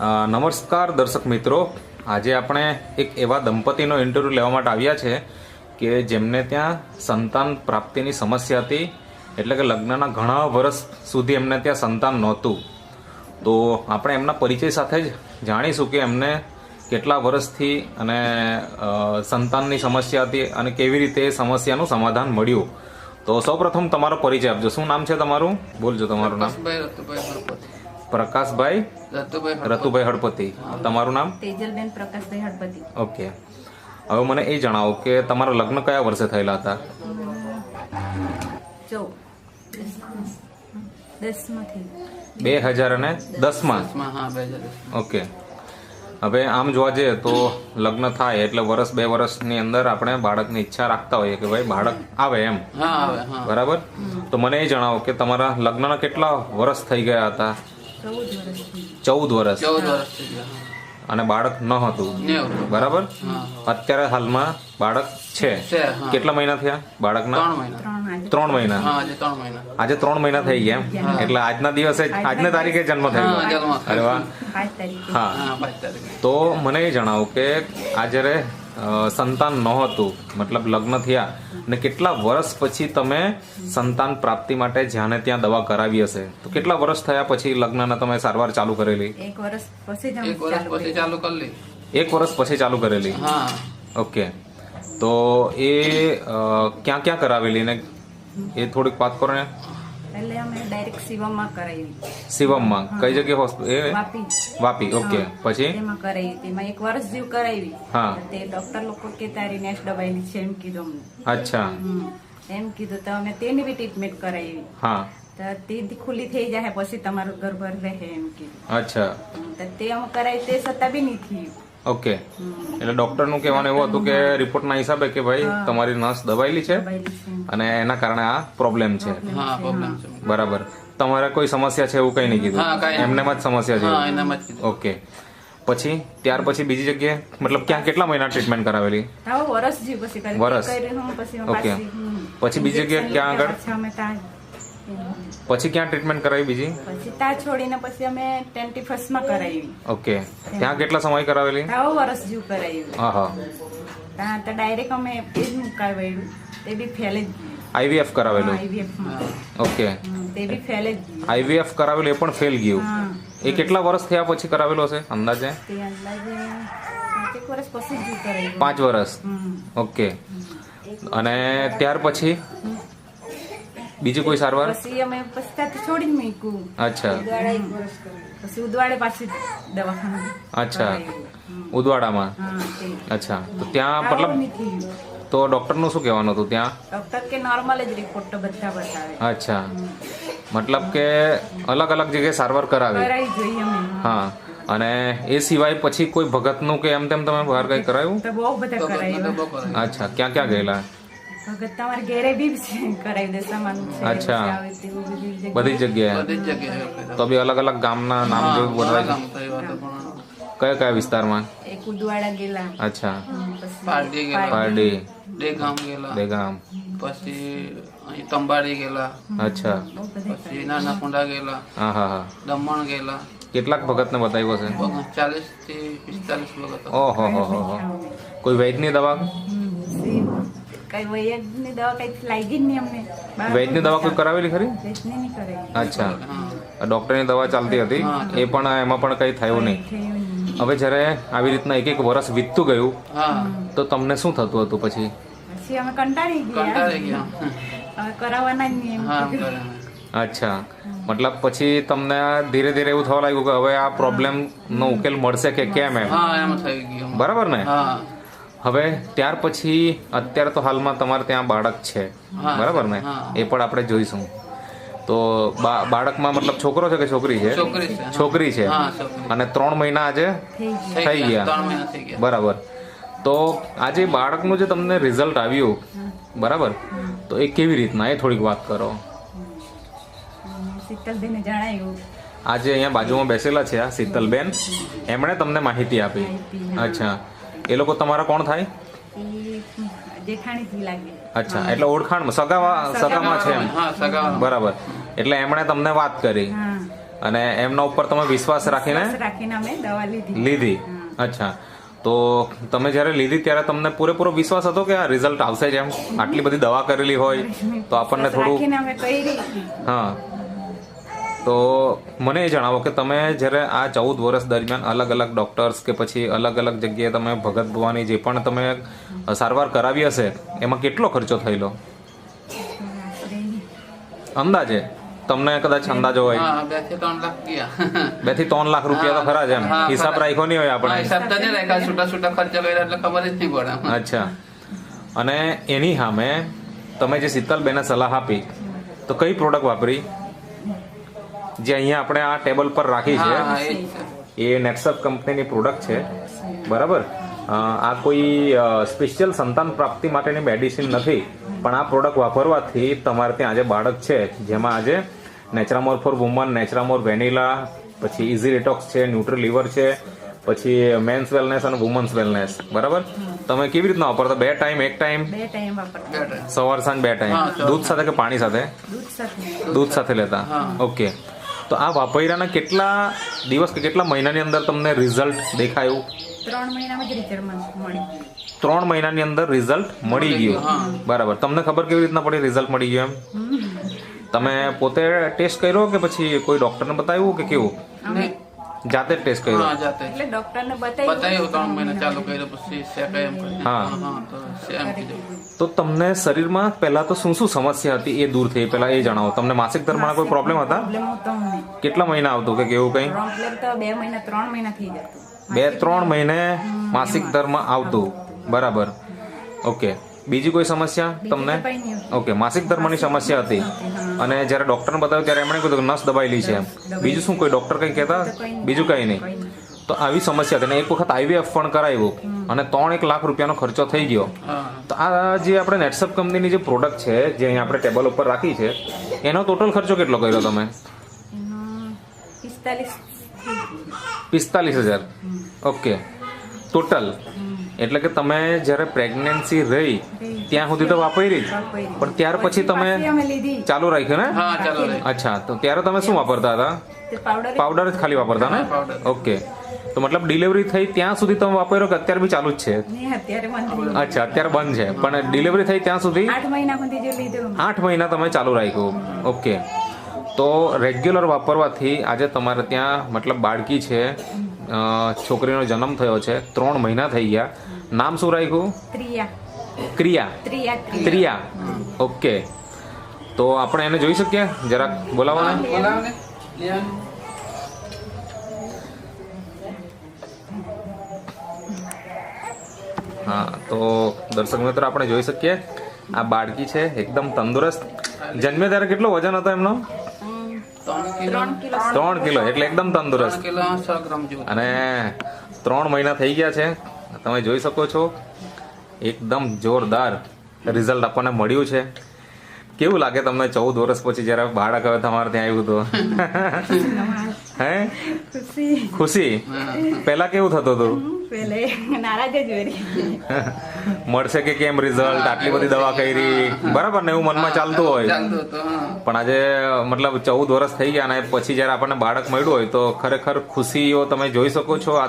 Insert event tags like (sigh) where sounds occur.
નમસ્કાર દર્શક મિત્રો. આજે આપણે એક એવા દંપતીનો ઇન્ટરવ્યૂ લેવા માટે આવ્યા છે કે જેમને ત્યાં સંતાન પ્રાપ્તિની સમસ્યા હતી. એટલે કે લગ્નના ઘણા વર્ષ સુધી એમને ત્યાં સંતાન નહોતું. તો આપણે એમના પરિચય સાથે જ જાણીશું કે એમને કેટલા વર્ષથી અને સંતાનની સમસ્યા હતી અને કેવી રીતે એ સમસ્યાનું સમાધાન મળ્યું. તો સૌપ્રથમ તમારો પરિચય આપજો. શું નામ છે તમારું? બોલજો તમારું નામ. પ્રકાશભાઈ રતુભાઈ હળપતિ. તમારું નામ? તેજલબેન પ્રકાશભાઈ હળપતિ. ઓકે. હવે મને એ જણાવો કે તમારા લગ્ન કયા વર્ષે થયેલા હતા? બે હજાર અને દસમાં. ઓકે. હવે આમ જોવા જઈએ તો લગ્ન થાય એટલે વર્ષ બે વર્ષની અંદર આપણે બાળકની ઈચ્છા રાખતા હોઈએ કે ભાઈ બાળક આવે એમ. હા આવે હા. બરાબર? તો મને એ જણાવો કે તમારા લગ્નના કેટલા વર્ષ થઈ ગયા હતા? ચૌદ વર્ષ. અને બાળક ન હતું. બરાબર? અત્યારે હાલમાં બાળક છે. કેટલા મહિના થયા બાળકના? ત્રણ મહિના. આજે. ત્રણ મહિના. હા આજે ત્રણ મહિના. આજે ત્રણ મહિના થઈ ગયા એટલે આજના દિવસે આજના તારીખે જન્મ થયો. હા, જન્મ થયો. અરે વાહ. હા. તો મને એ જણાવો કે આ જ્યારે સંતાન નહોતું મતલબ લગ્ન થયા. ને કેટલા વર્ષ પછી તમે સંતાન પ્રાપ્તિ માટે જ્યાં ત્યાં દવા કરાવી હશે? તો કેટલા વર્ષ થયા પછી લગ્નના તમે સારવાર ચાલુ કરેલી? એક વર્ષ પછી એક વર્ષ ચાલુ પછી ચાલુ કરી એક વર્ષ પછી ચાલુ કરેલી? ઓકે. તો એ ક્યાં ક્યાં કરાવેલી ને? એ થોડીક વાત કરો ને. એટલે અમે ડાયરેક્ટ શિવમમાં કરાવી શિવમમાં? કઈ જગ્યાએ હોસ્પિટલ એ? વાપી. વાપી ઓકે પછી? તેમાં કરાવી તેમાં એક વર્ષ જેવું કરાવી હા. તે ડોક્ટર લોકો કે તારી નેસ દબાયેલી છે. એમ કીધું અમને. અચ્છા. હમ. એમ કીધું તો અમે તેની બી ટ્રીટમેન્ટ કરાવી. હા. તો તે ખુલ્લી થઈ જાય પછી તમારું ગર્ભ રહે એમ કીધું. અચ્છા. હમ. તો તે અમે કરાવી તે છતાં બી નહીં થયું. ઓકે. એટલે ડોક્ટરનું કહેવાનું એવું હતું કે રિપોર્ટના હિસાબે કે ભાઈ તમારી નસ દબાયેલી છે. અને એના કારણે આ પ્રોબ્લેમ છે. હા બરાબર. તમારે કોઈ સમસ્યા છે એવું કઈ નહીં કીધું? એમનેમાં જ સમસ્યા છે? હા એનામાં જ કીધું. ઓકે. પછી ત્યાર પછી બીજી જગ્યાએ મતલબ ક્યાં કેટલા મહિના ટ્રીટમેન્ટ કરાવેલી? વરસ જેવું પછી કરી વરસ. ઓકે. પછી બીજી જગ્યાએ ક્યાં આગળ? પાછા ક્યાં ટ્રીટમેન્ટ કરાવી બીજી? પછી ત્યાં છોડીને પછી અમે ટ્વેન્ટી ફર્સ્ટમાં કરાવી. ઓકે. ત્યાં કેટલા સમય કરાવેલી? હવે વર્ષ જેવું કરાવ્યું. હા હા ત્યાં તો ડાયરેક્ટ અમે એ જ મુકાવ્યું તે બી ફેલે જ આઈવીએફ કરાવેલું? ઓકે. તે બી ફેલે જ આઈવીએફ કરાવેલું એ પણ ફેલ ગયું. એ કેટલા વર્ષ થયા પછી કરાવેલું હશે અંદાજે? પાંચ વર્ષ ઓકે. અને ત્યાર પછી? બીજી કોઈ સારવાર? પછી અમે પછી ત્યાંથી છોડી મૂક્યું. અચ્છા. પછી ઉદવાડે પાછી દવાખાના અચ્છા. ઉદવાડામાં? અચ્છા. તો ત્યાં મતલબ તો ડોક્ટર ડોક્ટરનું શું કહેવાનું હતું ત્યાં? ડોક્ટર કે નોર્મલ જ રિપોર્ટ તો બધા બતાવે. અચ્છા. મતલબ કે અલગ અલગ જગ્યાએ સારવાર કરાવી. કરાવી જોઈએ અમે. હા. અને એ સિવાય પછી કોઈ ભગતનું કે એમ તેમ તમે બહાર કઈ કરાયું? બહુ બધા કરાવ્યા અચ્છા. ક્યાં ક્યાં ગયેલા? ભગત તમારે ઘેરે બી કરાવી દે સામાન અચ્છા. બધી જગ્યાએ. બધી જગ્યાએ. તો. બી અલગ અલગ ગામના નામ જેવું બોલવાય કયા કયા વિસ્તારમાં? એક ઉદવાડા ગેલા. અચ્છા. પારડી ગયેલા પારડી. દેગામ ગયેલા બેગામ પછી અહીં તંબાડી ગયેલા અચ્છા. પછી નાના કુંડા ગયેલા હા હા હા. દમણ ગયેલા કેટલાક ભગતને બતાવ્યો છે? ચાલીસથી પિસ્તાલીસ ભગત ઓહો હો હો હો. કોઈ વૈદની દવા. કઈ વૈયજની દવા કઈ લાગી જ નહીં અમને. વૈદની દવા કોઈ કરાવેલી ખરી? નહીં કરાવી. અચ્છા. ડોક્ટરની દવા ચાલતી હતી. એ પણ એમાં પણ કંઈ થયું નહીં. હવે જ્યારે આવી રીતના એક એક વર્ષ વીતતું ગયું તો તમને શું થતું હતું પછી? પછી અમે કંટાળી ગયા. હવે કરાવવાના જ નહીં અચ્છા. મતલબ પછી તમને ધીરે ધીરે એવું થવા લાગ્યું કે હવે આ પ્રોબ્લેમ નો ઉકેલ મળશે કે કેમ એમ? હા એમ થઈ ગયું. બરાબર ને? હા. હવે ત્યાર પછી અત્યારે તો હાલમાં તમારે ત્યાં બાળક છે. બરાબર ને? એ પણ આપણે જોઈશું. તો બા- બાળકમાં મતલબ છોકરો છે કે છોકરી છે? છોકરી છે અને ત્રણ મહિના આજે થઈ ગયા. ત્રણ મહિના થઈ ગયા. બરાબર. તો આજે બાળકનું જે તમને રિઝલ્ટ આવ્યું બરાબર? તો એ કેવી રીતના? એ થોડીક વાત કરો. શીતલબેને જણાવ્યું. આજે અહીંયા બાજુમાં બેસેલા છે આ શીતલબેન. એમણે તમને માહિતી આપી. અચ્છા. એ લોકો તમારા કોણ થાય? એ જેઠાણીથી લાગે. અચ્છા એટલે ઓળખાણ સગા સગામાં છે એમ? બરાબર. એટલે એમણે તમને વાત કરી. અને એમના ઉપર તમે વિશ્વાસ રાખીને વિશ્વાસ રાખીને અમે દવા લીધી. લીધી. અચ્છા. તો તમે જ્યારે લીધી ત્યારે તમને પૂરેપૂરો વિશ્વાસ હતો કે આ રિઝલ્ટ આવશે જ એમ? આટલી બધી દવા કરેલી હોય તો આપણને થોડું રાખીને અમે કરી. હા. તો મને એ જણાવો કે તમે જ્યારે આ ચૌદ વર્ષ દરમિયાન અલગ અલગ ડોક્ટર્સ કે પછી અલગ અલગ જગ્યાએ તમે ભગત ભવાની જે પણ તમે સારવાર કરાવી હશે એમાં કેટલો ખર્ચો થયેલો? અંદાજે? તમને કદાચ અંદાજો હોય. બેથી ત્રણ લાખ ગયા બેથી ત્રણ લાખ રૂપિયા તો ખરા જ એમ. હિસાબ. રાખ્યો નહીં હોય આપણે. હિસાબ તો નહીં રાખ્યા. છૂટા છૂટા ખર્ચા કર્યા એટલે ખબર જ નહીં પડે. અચ્છા. અને એની સામે તમે જે શીતલબેને સલાહ આપી તો કઈ પ્રોડક્ટ વાપરી? જે અહીંયા આપણે આ ટેબલ પર રાખી છે. એ જ નેક્સઅપ કંપનીની પ્રોડક્ટ છે. બરાબર? આ કોઈ સ્પેશિયલ સંતાન પ્રાપ્તિ માટેની મેડિસિન નથી. પણ આ પ્રોડક્ટ વાપરવાથી તમારે ત્યાં આજે બાળક છે. જેમાં આજે Naturamore for women Naturamore vanilla પછી ઇઝી ડિટોક્સ છે ન્યુટ્રી લિવર છે પછી મેન્સ વેલનેસ અને વુમન્સ વેલનેસ બરાબર? તમે કેવી રીતના વાપરતા? બે ટાઈમ એક ટાઈમ? સવાર સાંજ બે ટાઈમ. દૂધ સાથે કે પાણી સાથે? દૂધ સાથે. લેતા? ઓકે. તો આ વાપર્યાના કેટલા દિવસ કે કેટલા મહિનાની અંદર તમને રિઝલ્ટ દેખાયું? ત્રણ મહિનામાં જ રિઝલ્ટ મળી ત્રણ મહિનાની અંદર રિઝલ્ટ મળી ગયું. બરાબર. તમને ખબર કેવી રીતના પડી રિઝલ્ટ મળી ગયું એમ? તમે પોતે ટેસ્ટ કર્યો કે પછી કોઈ ડોક્ટરને બતાવ્યું કે કેવું? જાતે જ ટેસ્ટ કર્યો? હા જાતે એટલે ડોક્ટરને બતાવ્યું બતાવ્યું ત્રણ મહિના ચાલુ કર્યો પછી શેકાય એમ કરીને હા. તો સેમ કીધું તો તમને શરીરમાં પહેલા તો શું શું સમસ્યા હતી? એ દૂર થઈ પહેલા એ જણાવો. તમને માસિક ધર્મમાં કોઈ પ્રોબ્લેમ હતા? પ્રોબ્લેમ હતો કેટલા મહિના આવતું કે કેવું કઈ? પ્રોબ્લેમ તો બે મહિના ત્રણ મહિના થઈ જતું. બે ત્રણ મહિને માસિક ધર્મ આવતું. બરાબર. ઓકે. બીજી કોઈ સમસ્યા તમને? ઓકે માસિક ધર્મની સમસ્યા હતી. અને જ્યારે ડોક્ટરને બતાવ્યું ત્યારે એમણે કીધું કે નસ દબાયેલી છે એમ. બીજું શું કોઈ ડોક્ટર કંઈ કહેતા? બીજું કંઈ નહીં. તો આવી સમસ્યા હતી. અને એક વખત આઈવીએફ પણ કરાવ્યું અને ત્રણ એક લાખ રૂપિયાનો ખર્ચો થઈ ગયો. તો આ જે આપણે નેટસપ કંપનીની જે પ્રોડક્ટ છે જે અહીંયા આપણે ટેબલ ઉપર રાખી છે એનો ટોટલ ખર્ચો કેટલો કર્યો તમે? પિસ્તાલીસ. હજાર. ઓકે ટોટલ એટલે કે તમે જ્યારે પ્રેગ્નન્સી રહી ત્યાં સુધી તો વાપરી જ. પણ ત્યાર પછી તમે ચાલુ રાખ્યું ને? હા ચાલો રે અચ્છા તો ત્યારે તમે શું વાપરતા હતા? પાવડર પાવડર જ ખાલી વાપરતા ને? ઓકે. તો મતલબ ડિલિવરી થઈ ત્યાં સુધી તમે વાપર્યો કે અત્યારે બી ચાલુ જ છે? ને અત્યારે બંધ અચ્છા અત્યારે બંધ છે. પણ ડિલિવરી થઈ ત્યાં સુધી? આઠ મહિના સુધી જે લીધું આઠ મહિના તમે ચાલુ રાખ્યું. ઓકે. તો રેગ્યુલર વાપરવાથી આજે તમારે ત્યાં મતલબ બાળકી છે. છોકરીનો જન્મ થયો છે. ત્રણ મહિના થઈ ગયા. નામ શું રાખ્યું? ક્રિયા. ક્રિયા. ત્રિયા ત્રિયા ઓકે. તો આપણે એને જોઈ શકીએ? જરાક બોલાવો ને. બોલાવો ને લઈ આવો ને. હા તો દર્શક મિત્રો આપણે જોઈ શકીએ. આ બાળકી છે એકદમ તંદુરસ્ત. જન્મે ત્યારે કેટલો વજન હતો એમનો? ત્રણ કિલો. એટલે એકદમ તંદુરસ્ત. ત્રણ કિલો સો ગ્રામ જેવું. અને ત્રણ મહિના થઈ ગયા છે. તમે જોઈ શકો છો એકદમ જોરદાર રિઝલ્ટ આપણને મળ્યું છે. કેવું લાગે તમને ચૌદ વર્ષ પછી જ્યારે બાળક હવે તમારે ત્યાં આવ્યું હતું (laughs) હે? ખુશી. ખુશી? પહેલા કેવું થતું હતું પેલે નારાજ જ વેરી મળશે કે કેમ રિઝલ્ટ આટલી બધી દવા કરી. બરાબર ને એવું મનમાં ચાલતું હોય. પણ આજે મતલબ ચૌદ વર્ષ થઈ ગયા અને પછી જ્યારે આપણને બાળક મળ્યું હોય તો ખરેખર ખુશીઓ તમે જોઈ શકો છો.